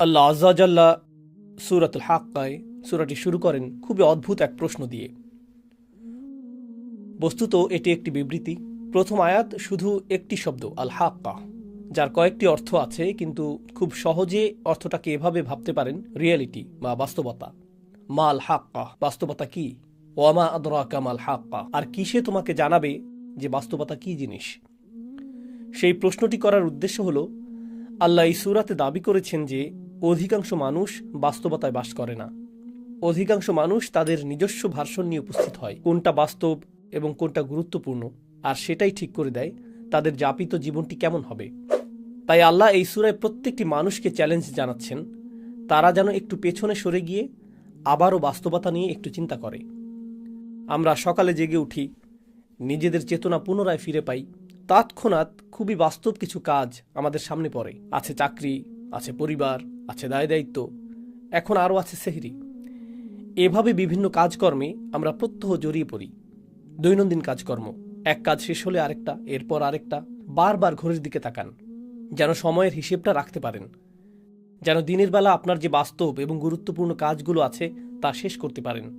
আল্লাহ আজাল্লাহ সুরাতুল হাক্কায় সুরাটি শুরু করেন খুবই অদ্ভুত এক প্রশ্ন দিয়ে। বস্তুত এটি একটি বিবৃতি। প্রথম আয়াত শুধু একটি শব্দ, আল হাক্কা, যার কয়েকটি অর্থ আছে কিন্তু খুব সহজে অর্থটাকে এভাবে ভাবতে পারেন রিয়েলিটি বা বাস্তবতা। মাল হাক্কা, বাস্তবতা কি? ওয়ামা আদরাকা মাল হাক্কা, আর কিসে তোমাকে জানাবে যে বাস্তবতা কি জিনিস? সেই প্রশ্নটি করার উদ্দেশ্য হল, আল্লাহ এই সুরাতে দাবি করেছেন যে অধিকাংশ মানুষ বাস্তবতায় বাস করে না। অধিকাংশ মানুষ তাদের নিজস্ব ভার্সন নিয়ে উপস্থিত হয়। কোনটা বাস্তব এবং কোনটা গুরুত্বপূর্ণ আর সেটাই ঠিক করে দেয় তাদের যাপিত জীবনটি কেমন হবে। তাই আল্লাহ এই সুরায় প্রত্যেকটি মানুষকে চ্যালেঞ্জ জানাচ্ছেন, তারা যেন একটু পেছনে সরে গিয়ে আবারও বাস্তবতা নিয়ে একটু চিন্তা করে। আমরা সকালে জেগে উঠি, নিজেদের চেতনা পুনরায় ফিরে পাই। তৎক্ষণাৎ খুবই বাস্তব কিছু কাজ আমাদের সামনে পড়ে। আছে চাকরি, আছে পরিবার আছে দায় দায়িত্ব। এখন আরও আছে সেহরি। এভাবে বিভিন্ন কাজকর্মে আমরা প্রত্যহ জড়িয়ে পড়ি। দৈনন্দিন কাজকর্ম। এক কাজ শেষ হলে আরেকটা, এরপর আরেকটা, বারবার ঘড়ির দিকে তাকান। যেন সময়ের হিসেবটা রাখতে পারেন। যেন দিনের বেলা আপনার যে বাস্তব এবং গুরুত্বপূর্ণ কাজগুলো আছে, তা শেষ করতে পারেন।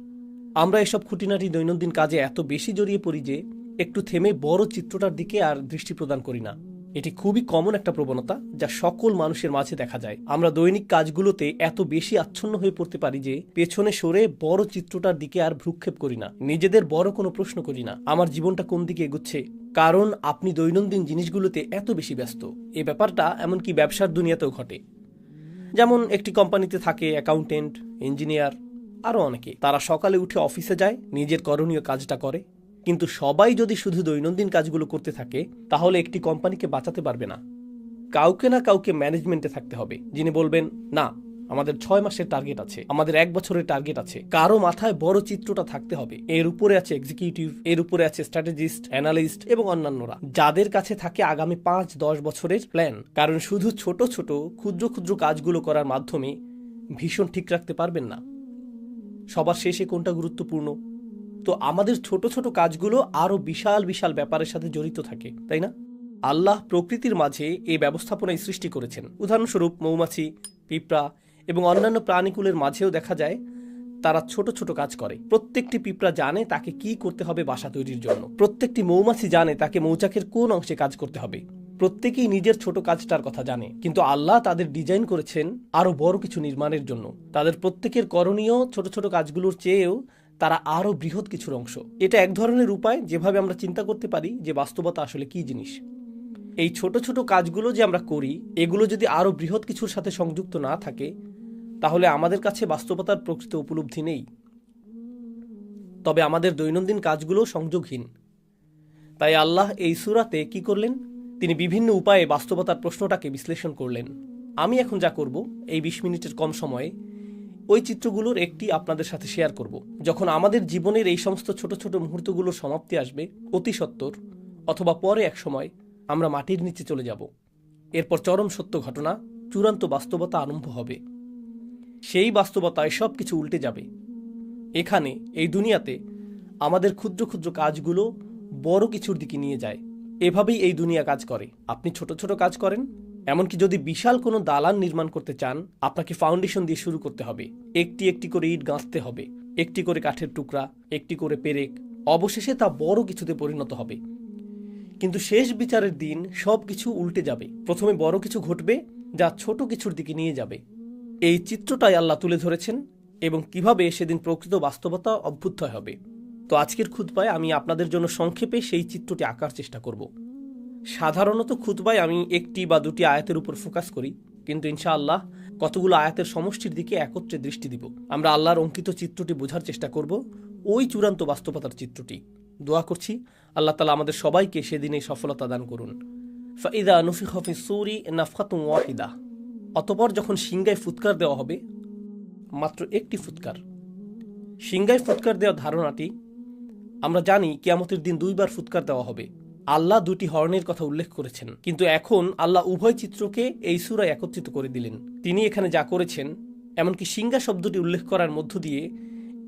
আমরা এসব খুঁটিনাটি দৈনন্দিন কাজে এত বেশি জড়িয়ে পড়ি যে, একটু থেমে বড় চিত্রটার দিকে আর দৃষ্টি প্রদান করি না। এটি খুবই কমন একটা প্রবণতা যা সকল মানুষের মাঝে দেখা যায়। আমরা দৈনিক কাজগুলোতে এত বেশি আচ্ছন্ন হয়ে পড়তে পারি যে পেছনে সরে বড় চিত্রটার দিকে আর ভ্রুক্ষেপ করি না। নিজেদের বড় কোনো প্রশ্ন করি না, আমার জীবনটা কোন দিকে এগুচ্ছে? কারণ আপনি দৈনন্দিন জিনিসগুলোতে এত বেশি ব্যস্ত। এ ব্যাপারটা এমনকি ব্যবসার দুনিয়াতেও ঘটে। যেমন একটি কোম্পানিতে থাকে অ্যাকাউন্টেন্ট ইঞ্জিনিয়ার আরও অনেকে। তারা সকালে উঠে অফিসে যায়, নিজের করণীয় কাজটা করে কিন্তু সবাই যদি শুধু দৈনন্দিন কাজগুলো করতে থাকে, তাহলে একটি কোম্পানিকে বাঁচাতে পারবে না। কাউকে না কাউকে ম্যানেজমেন্টে থাকতে হবে, যিনি বলবেন, না, আমাদের ছয় মাসের টার্গেট আছে, আমাদের এক বছরের টার্গেট আছে। কারও মাথায় বড় চিত্রটা থাকতে হবে। এর উপরে আছে এক্সিকিউটিভ এর উপরে আছে স্ট্র্যাটেজিস্ট অ্যানালিস্ট এবং অন্যান্যরা। যাদের কাছে থাকে আগামী পাঁচ, দশ বছরের প্ল্যান কারণ শুধু ছোট ছোট, ক্ষুদ্র ক্ষুদ্র কাজগুলো করার মাধ্যমে ভীষণ ঠিক রাখতে পারবেন না। সবার শেষে কোনটা গুরুত্বপূর্ণ? তো আমাদের ছোট ছোট কাজগুলো আরও বিশাল বিশাল ব্যাপারের সাথে জড়িত থাকে, তাই না? আল্লাহ প্রকৃতির মাঝে এই ব্যবস্থাপনায় সৃষ্টি করেছেন। উদাহরণস্বরূপ মৌমাছি, পিঁপড়া এবং অন্যান্য প্রাণীকুলের মাঝেও দেখা যায়, তারা ছোট ছোট কাজ করে। প্রত্যেকটি পিঁপড়া জানে তাকে কি করতে হবে বাসা তৈরির জন্য। প্রত্যেকটি মৌমাছি জানে তাকে মৌচাকের কোন অংশে কাজ করতে হবে। প্রত্যেকেই নিজের ছোট কাজটার কথা জানে। কিন্তু আল্লাহ তাদের ডিজাইন করেছেন আরও বড় কিছু নির্মাণের জন্য। তাদের প্রত্যেকের করণীয় ছোট ছোট কাজগুলোর চেয়েও তারা আরও বৃহৎ কিছুর অংশ। এটা এক ধরনের উপায় যেভাবে আমরা চিন্তা করতে পারি যে বাস্তবতা আসলে কি জিনিস। এই ছোট ছোট কাজগুলো যে আমরা করি, এগুলো যদি আরও বৃহৎ কিছুর সাথে সংযুক্ত না থাকে, তাহলে আমাদের কাছে বাস্তবতার প্রকৃত উপলব্ধি নেই। তবে আমাদের দৈনন্দিন কাজগুলো সংযোগহীন। তাই আল্লাহ এই সুরাতে কি করলেন? তিনি বিভিন্ন উপায়ে বাস্তবতার প্রশ্নটাকে বিশ্লেষণ করলেন। আমি এখন যা করব, এই বিশ মিনিটের কম সময়ে ওই চিত্রগুলোর একটি আপনাদের সাথে শেয়ার করব। যখন আমাদের জীবনের এই সমস্ত ছোট ছোট মুহূর্তগুলোর সমাপ্তি আসবে, অতি সত্বর অথবা পরে এক সময়, আমরা মাটির নিচে চলে যাব। এরপর চরম সত্য ঘটনা, চূড়ান্ত বাস্তবতা আরম্ভ হবে। সেই বাস্তবতায় সব কিছু উল্টে যাবে। এখানে, এই দুনিয়াতে, আমাদের ক্ষুদ্র ক্ষুদ্র কাজগুলো বড় কিছুর দিকে নিয়ে যায়। এভাবেই এই দুনিয়া কাজ করে। আপনি ছোট ছোট কাজ করেন এমনকি যদি বিশাল কোনো দালান নির্মাণ করতে চান, আপনাকে ফাউন্ডেশন দিয়ে শুরু করতে হবে। একটি একটি করে ইট গাঁথতে হবে, একটি করে কাঠের টুকরা, একটি করে পেরেক, অবশেষে তা বড় কিছুতে পরিণত হবে। কিন্তু শেষ বিচারের দিন সব কিছু উল্টে যাবে। প্রথমে বড় কিছু ঘটবে, যা ছোট কিছুর দিকে নিয়ে যাবে। এই চিত্রটাই আল্লাহ তুলে ধরেছেন এবং কীভাবে সেদিন প্রকৃত বাস্তবতা অভ্যুত্থয় হবে। তো আজকের খুতবায় আমি আপনাদের জন্য সংক্ষেপে সেই চিত্রটি আঁকার চেষ্টা করব। সাধারণত খুতবায় আমি একটি বা দুটি আয়াতের উপর ফোকাস করি, কিন্তু ইনশাআল্লাহ কতগুলো আয়াতের সমষ্টির দিকে একত্রে দৃষ্টি দিব। আমরা আল্লাহর অঙ্কিত চিত্রটি বোঝার চেষ্টা করব, ওই চূড়ান্ত বাস্তবতার চিত্রটি। দোয়া করছি, আল্লাহ তালা আমাদের সবাইকে সেদিনে সফলতা দান করুন। ফাইদা নফি হফি সুরি নাফাতুম ওয়াহিদা। অতপর যখন সিংগায় ফুৎকার দেওয়া হবে, মাত্র একটি ফুৎকার। সিংগায় ফুৎকার দেওয়ার ধারণাটি, আমরা জানি কিয়ামতের দিন দুইবার ফুৎকার দেওয়া হবে। আল্লাহ দুটি হর্নের কথা উল্লেখ করেছেন। কিন্তু এখন আল্লাহ উভয় চিত্রকে এই সুরায় একত্রিত করে দিলেন। তিনি এখানে যা করেছেন, এমনকি সিঙ্গা শব্দটি উল্লেখ করার মধ্য দিয়ে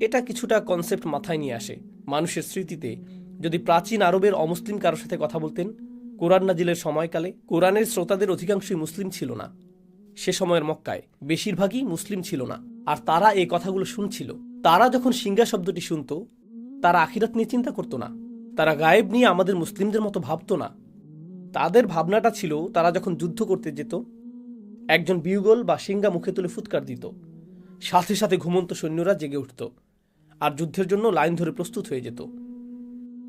এটা কিছুটা কনসেপ্ট মাথায় নিয়ে আসে। মানুষের স্মৃতিতে যদি প্রাচীন আরবের অমুসলিম কারোর সাথে কথা বলতেন, কোরআন নাজিলের সময়কালে কোরআনের শ্রোতাদের অধিকাংশই মুসলিম ছিল না। সে সময়ের মক্কায় বেশিরভাগই মুসলিম ছিল না। আর তারা এই কথাগুলো শুনছিল। তারা যখন সিঙ্গা শব্দটি শুনত, তারা আখিরাত নিয়ে চিন্তা করতো না। তারা গায়েব নিয়ে আমাদের মুসলিমদের মতো ভাবতো না। তাদের ভাবনাটা ছিল, তারা যখন যুদ্ধ করতে যেত, একজন বিউগল বা সিঙ্গা মুখে তুলে ফুৎকার দিত। সাথে সাথে ঘুমন্ত সৈন্যরা জেগে উঠত আর যুদ্ধের জন্য লাইন ধরে প্রস্তুত হয়ে যেত।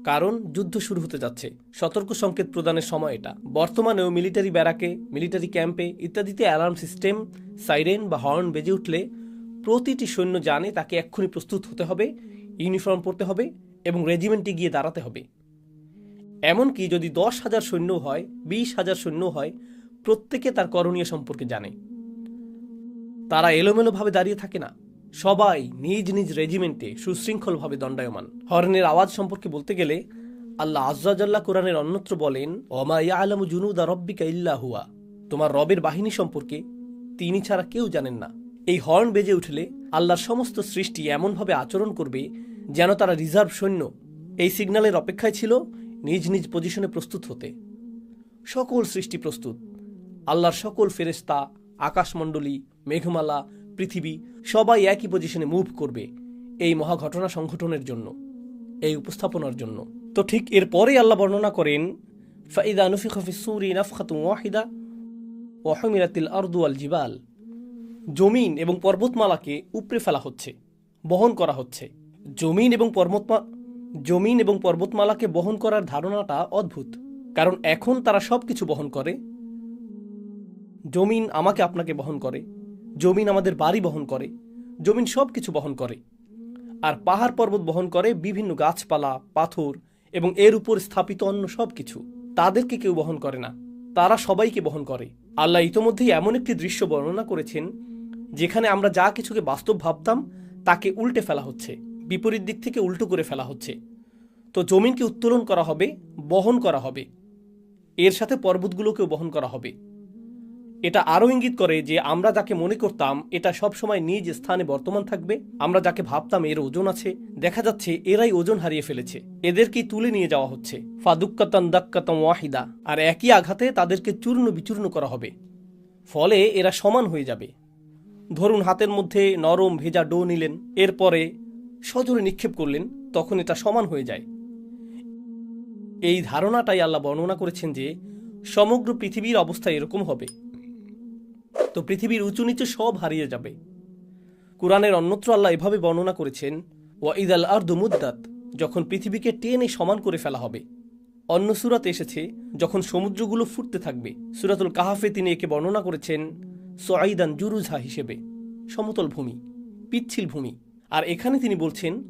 কারণ যুদ্ধ শুরু হতে যাচ্ছে। সতর্ক সংকেত প্রদানের সময় এটা। বর্তমানেও মিলিটারি ব্যারাকে, মিলিটারি ক্যাম্পে ইত্যাদিতে অ্যালার্ম সিস্টেম, সাইরেন বা হর্ন বেজে উঠলে প্রতিটি সৈন্য জানে তাকে এক্ষুনি প্রস্তুত হতে হবে, ইউনিফর্ম পরতে হবে এবং রেজিমেন্টে গিয়ে দাঁড়াতে হবে। এমনকি যদি দশ হাজার সৈন্য হয়, বিশ হাজার সৈন্য হয়, প্রত্যেকে তার করণীয় সম্পর্কে জানে। তারা এলোমেলোভাবে দাঁড়িয়ে থাকে না। সবাই নিজ নিজ রেজিমেন্টে সুশৃঙ্খলভাবে দণ্ডায়মান। হর্নের আওয়াজ সম্পর্কে বলতে গেলে, আল্লাহ আজ্জাজাল্লাহ কোরআনের অন্যত্র বলেন অমা আলমু জুনুদা রব্বিকা ইল্লা হুয়া। তোমার রবের বাহিনী সম্পর্কে তিনি ছাড়া কেউ জানেন না। এই হর্ন বেজে উঠলে আল্লাহর সমস্ত সৃষ্টি এমনভাবে আচরণ করবে যেন তারা রিজার্ভ সৈন্য এই সিগন্যালের অপেক্ষায় ছিল নিজ নিজ পজিশনে প্রস্তুত হতে। সকল সৃষ্টি প্রস্তুত। আল্লাহর সকল ফেরেস্তা আকাশমণ্ডলী, মেঘমালা, পৃথিবী সবাই একই পজিশনে মুভ করবে এই মহাঘটনা সংঘটনের জন্য, এই উপস্থাপনার জন্য। তো ঠিক এর এরপরে আল্লাহ বর্ণনা করেন, ফাইদা নুফিখ ফিসুরি নাফখাতু ওয়াহিদা ওয়াহমিরাতিল আরদু আল জিবাল। জমিন এবং পর্বতমালাকে উপড়ে ফেলা হচ্ছে, বহন করা হচ্ছে। জমিন এবং পর্বতমা, জমিন এবং পর্বতমালাকে বহন করার ধারণাটা অদ্ভুত। কারণ এখন তারা সব কিছু বহন করে। জমিন আমাকে আপনাকে বহন করে। জমিন আমাদের বাড়ি বহন করে। জমিন সব কিছু বহন করে। আর পাহাড় পর্বত বহন করে বিভিন্ন গাছপালা, পাথর এবং এর উপর স্থাপিত অন্য সব কিছু তাদেরকে কেউ বহন করে না। তারা সবাইকে বহন করে। আল্লাহ ইতোমধ্যেই এমন একটি দৃশ্য বর্ণনা করেছেন, যেখানে আমরা যা কিছুকে বাস্তব ভাবতাম, তাকে উল্টে ফেলা হচ্ছে। বিপরীত দিক থেকে উল্টো করে ফেলা হচ্ছে। তো জমিনকে উত্তোলন করা হবে, বহন করা হবে। এর সাথে পর্বতগুলোকেও বহন করা হবে। এটা আরও ইঙ্গিত করে যে আমরা যাকে মনে করতাম, এটা সব সময় নিজ স্থানে বর্তমান থাকবে। আমরা যাকে ভাবতাম এর ওজন আছে, দেখা যাচ্ছে এরাই ওজন হারিয়ে ফেলেছে। এদেরকেই তুলে নিয়ে যাওয়া হচ্ছে। ফাদুক্কাতান দাক্কাতাম ওয়াহিদা। আর একই আঘাতে তাদেরকে চূর্ণ বিচূর্ণ করা হবে। ফলে এরা সমান হয়ে যাবে। ধরুন হাতের মধ্যে নরম ভেজা ডো নিলেন। এরপরে সজোরে নিক্ষেপ করলেন তখন এটা সমান হয়ে যায়। এই ধারণাটাই আল্লাহ বর্ণনা করেছেন যে, সমগ্র পৃথিবীর অবস্থা এরকম হবে। তো পৃথিবীর উঁচু নিচু সব হারিয়ে যাবে। কোরআনের অন্যত্র আল্লাহ এভাবে বর্ণনা করেছেন ওয়াইদ আল আর মুদ্দাত যখন পৃথিবীকে টেনে সমান করে ফেলা হবে। অন্য সুরাতে এসেছে, যখন সমুদ্রগুলো ফুটতে থাকবে। সুরাতুল কাহাফে তিনি একে বর্ণনা করেছেন সোয়াইদান জুরুঝা হিসেবে। সমতল ভূমি, পিচ্ছিল ভূমি। আর এখানে তিনি বলছেন,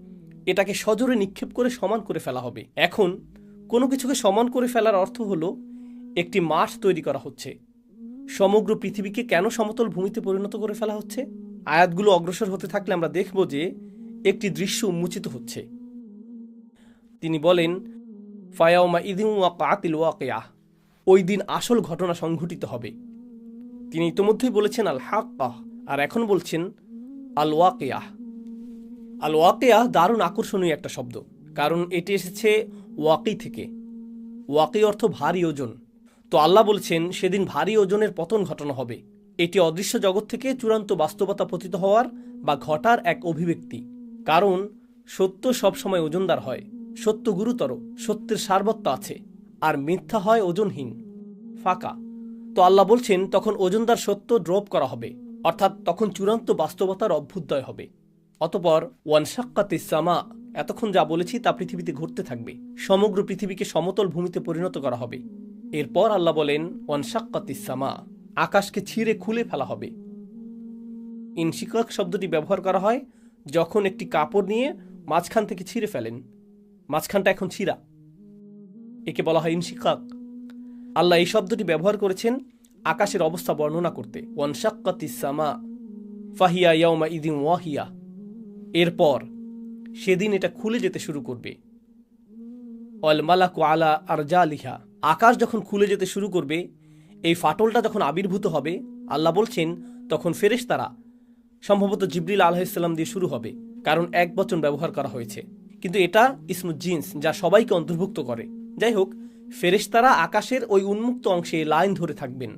এটাকে সজোরে নিক্ষেপ করে সমান করে ফেলা হবে। এখন কোনো কিছুকে সমান করে ফেলার অর্থ হলো, একটি মাঠ তৈরি করা হচ্ছে। সমগ্র পৃথিবীকে কেন সমতল ভূমিতে পরিণত করে ফেলা হচ্ছে? আয়াতগুলো অগ্রসর হতে থাকলে আমরা দেখব যে একটি দৃশ্য উন্মোচিত হচ্ছে। তিনি বলেন, ফায়াউমা ইদিম ওয়া কাতিল ওয়াকিয়াহ ওই দিন আসল ঘটনা সংঘটিত হবে। তিনি ইতোমধ্যেই বলেছেন, আল হাক্কাহ আর এখন বলছেন, আল ওয়াকিয়াহ আল ওয়াকিয়াহ দারুণ আকর্ষণীয় একটা শব্দ, কারণ এটি এসেছে ওয়াকি থেকে। ওয়াকি অর্থ ভারী ওজন। তো আল্লাহ বলছেন, সেদিন ভারী ওজনের পতন ঘটনা হবে। এটি অদৃশ্য জগৎ থেকে চূড়ান্ত বাস্তবতা পতিত হওয়ার বা ঘটার এক অভিব্যক্তি। কারণ সত্য সবসময় ওজনদার হয়, সত্য গুরুতর, সত্যের সারবত্ত আছে, আর মিথ্যা হয় ওজনহীন, ফাঁকা। তো আল্লাহ বলছেন, তখন ওজনদার সত্য ড্রপ করা হবে, অর্থাৎ তখন চূড়ান্ত বাস্তবতার অভ্যুদয় হবে। অতপর ওয়ানসাক্কাত ইসামা এতক্ষণ যা বলেছি তা পৃথিবীতে ঘুরতে থাকবে। সমগ্র পৃথিবীকে সমতল ভূমিতে পরিণত করা হবে। এরপর আল্লাহ বলেন ওয়ানসাক্কাত ইসামা আকাশকে ছিঁড়ে খুলে ফেলা হবে। ইনশিকাক শব্দটি ব্যবহার করা হয় যখন একটি কাপড় নিয়ে মাঝখান থেকে ছিঁড়ে ফেলেন। মাঝখানটা এখন ছিঁড়া। একে বলা হয় ইনশিকাক আল্লাহ এই শব্দটি ব্যবহার করেছেন আকাশের অবস্থা বর্ণনা করতে। ওয়ানসাক্কাত ইসামা ফাহিয়া ইয়াউমা ইদিন ওয়াহিয়া। এরপর সেদিন এটা খুলে যেতে শুরু করবে। অল মালাকু আলা আর যা লিহা আকাশ যখন খুলে যেতে শুরু করবে, এই ফাটলটা যখন আবির্ভূত হবে, আল্লাহ বলছেন, তখন ফেরেশ তারা সম্ভবত জিবরিল আলাহিসাল্লাম দিয়ে শুরু হবে, কারণ এক বচন ব্যবহার করা হয়েছে। কিন্তু এটা ইসমু জিন্স, যা সবাইকে অন্তর্ভুক্ত করে। যাই হোক, ফেরেশতারা আকাশের ওই উন্মুক্ত অংশে লাইন ধরে থাকবেন।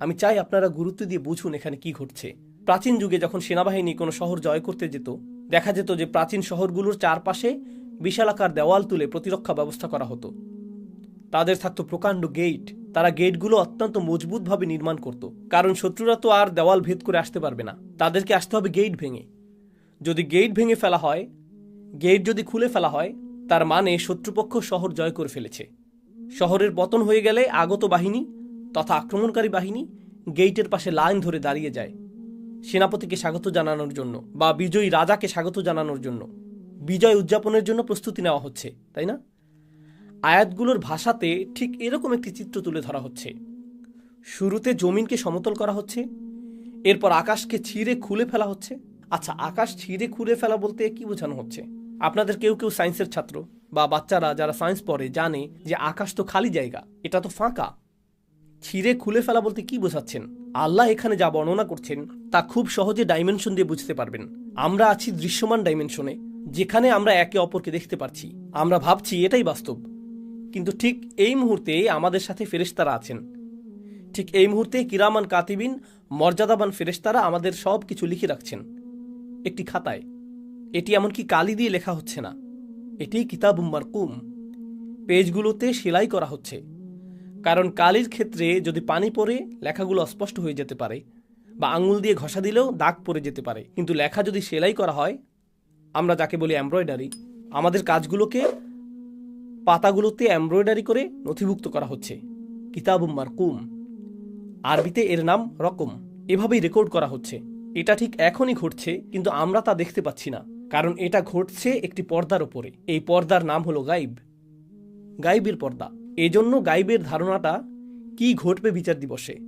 আমি চাই আপনারা গুরুত্ব দিয়ে বুঝুন এখানে কি ঘটছে। প্রাচীন যুগে যখন সেনাবাহিনী কোনো শহর জয় করতে যেত দেখা যেত যে প্রাচীন শহরগুলোর চারপাশে বিশালাকার দেওয়াল তুলে প্রতিরক্ষা ব্যবস্থা করা হতো। তাদের থাকতো প্রকাণ্ড গেট। তারা গেটগুলো অত্যন্ত মজবুতভাবে নির্মাণ করত। কারণ শত্রুরা তো আর দেওয়াল ভেদ করে আসতে পারবে না। তাদেরকে আসতে হবে গেট ভেঙে। যদি গেট ভেঙে ফেলা হয়, গেট যদি খুলে ফেলা হয়, তার মানে শত্রুপক্ষ শহর জয় করে ফেলেছে। শহরের পতন হয়ে গেলে আগত বাহিনী তথা আক্রমণকারী বাহিনী গেইটের পাশে লাইন ধরে দাঁড়িয়ে যায়। সেনাপতিকে স্বাগত জানানোর জন্য বা বিজয়ী রাজাকে স্বাগত জানানোর জন্য বিজয় উদযাপনের জন্য প্রস্তুতি নেওয়া হচ্ছে, তাই না? আয়াতগুলোর ভাষাতে ঠিক এরকম একটি চিত্র তুলে ধরা হচ্ছে। শুরুতে জমিনকে সমতল করা হচ্ছে, এরপর আকাশকে ছিঁড়ে খুলে ফেলা হচ্ছে। আচ্ছা আকাশ ছিঁড়ে খুলে ফেলা বলতে কি বোঝানো হচ্ছে? আপনাদের কেউ কেউ সায়েন্সের ছাত্র বা বাচ্চারা যারা সায়েন্স পড়ে জানে যে আকাশ তো খালি জায়গা, এটা তো ফাঁকা। ছিঁড়ে খুলে ফেলা বলতে কি বোঝাচ্ছেন? আল্লাহ এখানে যা বর্ণনা করছেন, তা খুব সহজে ডাইমেনশন দিয়ে বুঝতে পারবেন। আমরা আছি দৃশ্যমান ডাইমেনশনে যেখানে আমরা একে অপরকে দেখতে পারছি। আমরা ভাবছি এটাই বাস্তব। কিন্তু ঠিক এই মুহূর্তে আমাদের সাথে ফেরেশতারা আছেন। ঠিক এই মুহূর্তে কিরামান কাতিবিন, মর্যাদাবান ফেরেশতারা আমাদের সব কিছু লিখে রাখছেন। একটি খাতায়, এটি এমনকি কালি দিয়ে লেখা হচ্ছে না। এটি কিতাব মারকুম। পেজগুলোতে সেলাই করা হচ্ছে। কারণ কালির ক্ষেত্রে যদি পানি পড়ে, লেখাগুলো অস্পষ্ট হয়ে যেতে পারে বা আঙুল দিয়ে ঘষা দিলেও দাগ পড়ে যেতে পারে। কিন্তু লেখা যদি সেলাই করা হয়, আমরা যাকে বলি এমব্রয়ডারি, আমাদের কাজগুলোকে পাতাগুলোতে এমব্রয়ডারি করে নথিভুক্ত করা হচ্ছে। কিতাব মারকুম। আরবিতে এর নাম রকম। এভাবেই রেকর্ড করা হচ্ছে। এটা ঠিক এখনই ঘটছে, কিন্তু আমরা তা দেখতে পাচ্ছি না। কারণ এটা ঘটছে একটি পর্দার ওপরে। এই পর্দার নাম হলো গাইব। গাইবের পর্দা। এজন্য গাইবের ধারণাটা কি ঘটবে বিচার দিবসে?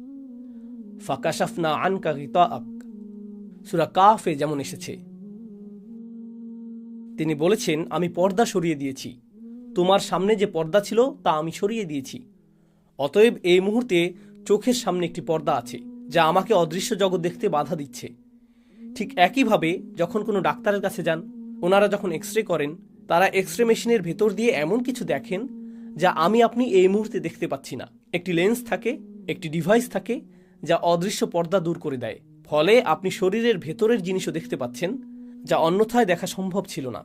ফাকাশাফনা আনকা গিতাআক। সুরা কাফে যেমন এসেছে। তিনি বলেছেন, আমি পর্দা সরিয়ে দিয়েছি। তোমার সামনে যে পর্দা ছিল, তা আমি সরিয়ে দিয়েছি। অতএব এই মুহূর্তে চোখের সামনে একটি পর্দা আছে, যা আমাকে অদৃশ্য জগৎ দেখতে বাধা দিচ্ছে। ঠিক একইভাবে, যখন কোনো ডাক্তারের কাছে যান, ওনারা যখন এক্স রে করেন, তারা এক্স রে মেশিনের ভেতর দিয়ে এমন কিছু দেখেন যা আমি আপনি এই মুহূর্তে দেখতে পাচ্ছি না। একটি লেন্স থাকে, একটি ডিভাইস থাকে, যা অদৃশ্য পর্দা দূর করে দেয়। ফলে আপনি শরীরের ভেতরের জিনিসও দেখতে পাচ্ছেন, যা অন্যথায় দেখা সম্ভব ছিল না।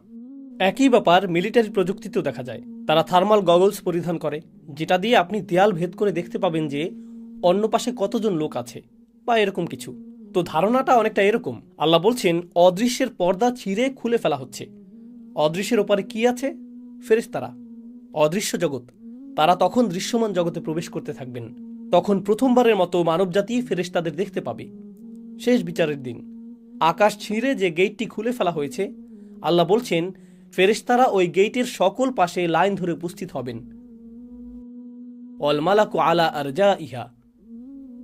একই ব্যাপার মিলিটারি প্রযুক্তিতেও দেখা যায়। তারা থার্মাল গগলস পরিধান করে, যেটা দিয়ে আপনি দেয়াল ভেদ করে দেখতে পাবেন যে অন্য পাশে কতজন লোক আছে, বা এরকম কিছু। তো ধারণাটা অনেকটা এরকম। আল্লাহ বলছেন, অদৃশ্যের পর্দা ছিঁড়ে খুলে ফেলা হচ্ছে। অদৃশ্যের ওপারে কি আছে? ফেরেশতারা। অদৃশ্য জগৎ। তারা তখন দৃশ্যমান জগতে প্রবেশ করতে থাকবেন। তখন প্রথমবারের মতো মানবজাতি ফেরেশতাদের দেখতে পাবে। শেষ বিচারের দিন। আকাশ ছিঁড়ে যে গেটটি খুলে ফেলা হয়েছে, আল্লাহ বলছেন, ফেরেশতারা ওই গেটের সকল পাশে লাইন ধরে উপস্থিত হবেন। অলমালাকু আলা আরজা ইহা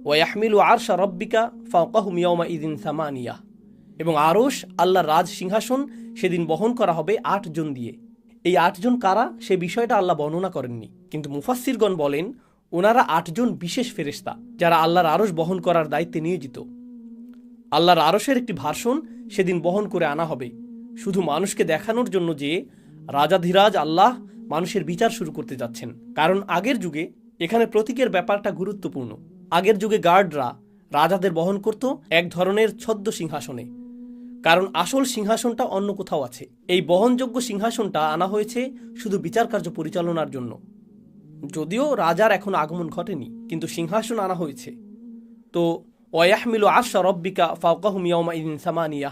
ওয়াহমিলু আরশা রব্বিকা ফাওকাহুম ইয়াউমা ইদিন সামানিয়া। এবং আরশ, আল্লাহর রাজ সিংহাসন, সেদিন বহন করা হবে আট জন দিয়ে। এই আটজন কারা সে বিষয়টা আল্লাহ বর্ণনা করেননি। কিন্তু মুফাসসিরগণ বলেন ওনারা আটজন বিশেষ ফেরেশতা, যারা আল্লাহর আরস বহন করার দায়িত্বে নিয়োজিত। আল্লাহর আরশের একটি ভাষণ সেদিন বহন করে আনা হবে। শুধু মানুষকে দেখানোর জন্য যে রাজাধিরাজ আল্লাহ মানুষের বিচার শুরু করতে যাচ্ছেন। কারণ আগের যুগে এখানে প্রতীকের ব্যাপারটা গুরুত্বপূর্ণ। আগের যুগে গার্ডরা রাজাদের বহন করত এক ধরনের ছদ্ম সিংহাসনে কারণ আসল সিংহাসনটা অন্য কোথাও আছে। এই বহনযোগ্য সিংহাসনটা আনা হয়েছে শুধু বিচার কার্য পরিচালনার জন্য। যদিও রাজার এখন আগমন ঘটেনি, কিন্তু সিংহাসন আনা হয়েছে। তো ওয়াহমিলু আশা রব্বিকা ফাউকাহুম ইয়াউমা ইদিন সামানিয়া।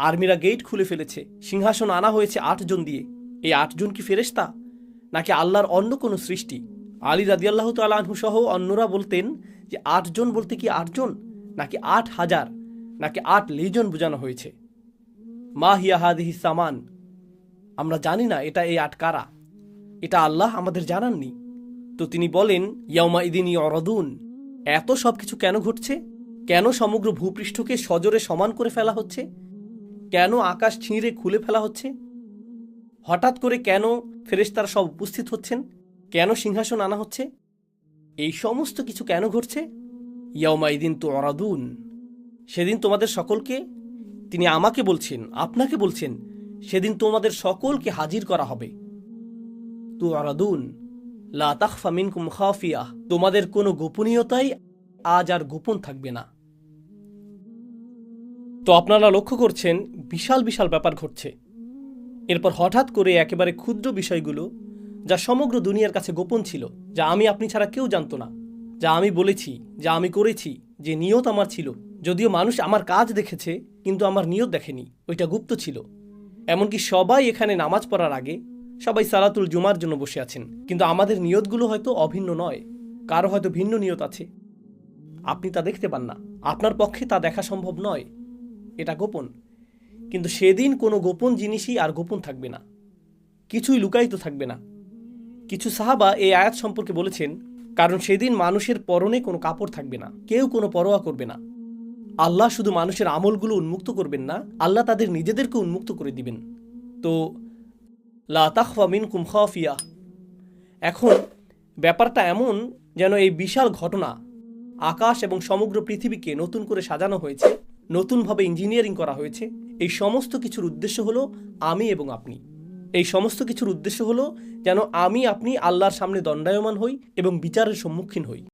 আর্মিরা গেট খুলে ফেলেছে, সিংহাসন আনা হয়েছে আটজন দিয়ে। এই আটজন কি ফেরেশতা? নাকি আল্লাহর অন্য কোনো সৃষ্টি? আলী রাদিয়াল্লাহ তালাহু সহ অন্যরা বলতেন যে আটজন বলতে কি আটজন নাকি আট হাজার? নাকি আট লিজন বোঝানো হয়েছে। মা হিয়া হাদিহি সামান। আমরা জানি না এটা এই আট কারা। এটা আল্লাহ আমাদের জানাননি। তো তিনি বলেন, ইয়াউমা ইদিন অরদুন এত সব কিছু কেন ঘটছে? কেন সমগ্র ভূপৃষ্ঠকে সজোরে সমান করে ফেলা হচ্ছে? কেন আকাশ ছিঁড়ে খুলে ফেলা হচ্ছে? হঠাৎ করে কেন ফেরেশতারা সব উপস্থিত হচ্ছেন? কেন সিংহাসন আনা হচ্ছে? এই সমস্ত কিছু কেন ঘটছে? ইয়াউমা ইদিন তো অরাদুন সেদিন তোমাদের সকলকে তিনি আমাকে বলছেন, আপনাকে বলছেন, সেদিন তোমাদের সকলকে হাজির করা হবে। তু আরাদুন, লা তাখফা মিনকুম খাফিয়া, তোমাদের কোনো গোপনীয়তাই আজ আর গোপন থাকবে না। তো আপনারা লক্ষ্য করছেন, বিশাল বিশাল ব্যাপার ঘটছে। এরপর হঠাৎ করে একেবারে ক্ষুদ্র বিষয়গুলো যা সমগ্র দুনিয়ার কাছে গোপন ছিল, যা আমি আপনি ছাড়া কেউ জানতো না, যা আমি বলেছি, যা আমি করেছি, যে নিয়ত আমার ছিল যদিও মানুষ আমার কাজ দেখেছে, কিন্তু আমার নিয়ত দেখেনি, ওইটা গুপ্ত ছিল। এমনকি সবাই এখানে নামাজ পড়ার আগে সবাই সালাতুল জুমার জন্য বসে আছেন, কিন্তু আমাদের নিয়তগুলো হয়তো অভিন্ন নয়, কারও হয়তো ভিন্ন নিয়ত আছে। আপনি তা দেখতে পান না, আপনার পক্ষে তা দেখা সম্ভব নয়, এটা গোপন। কিন্তু সেদিন কোনো গোপন জিনিসই আর গোপন থাকবে না, কিছুই লুকায়িত থাকবে না। কিছু সাহাবা এই আয়াত সম্পর্কে বলেছেন, কারণ সেদিন মানুষের পরনে কোনো কাপড় থাকবে না, কেউ কোনো পরোয়া করবে না। আল্লাহ শুধু মানুষের আমলগুলো উন্মুক্ত করবেন না, আল্লাহ তাদের নিজেদেরকে উন্মুক্ত করে দিবেন। তো, লা তাখফা মিনকুম খাফিয়া। এখন, ব্যাপারটা এমন যেন এই বিশাল ঘটনা আকাশ এবং সমগ্র পৃথিবীকে নতুন করে সাজানো হয়েছে, নতুনভাবে ইঞ্জিনিয়ারিং করা হয়েছে। এই সমস্ত কিছুর উদ্দেশ্য হলো আমি এবং আপনি। এই সমস্ত কিছুর উদ্দেশ্য হলো যেন আমি, আপনি আল্লাহর সামনে দণ্ডায়মান হই এবং বিচারের সম্মুখীন হই।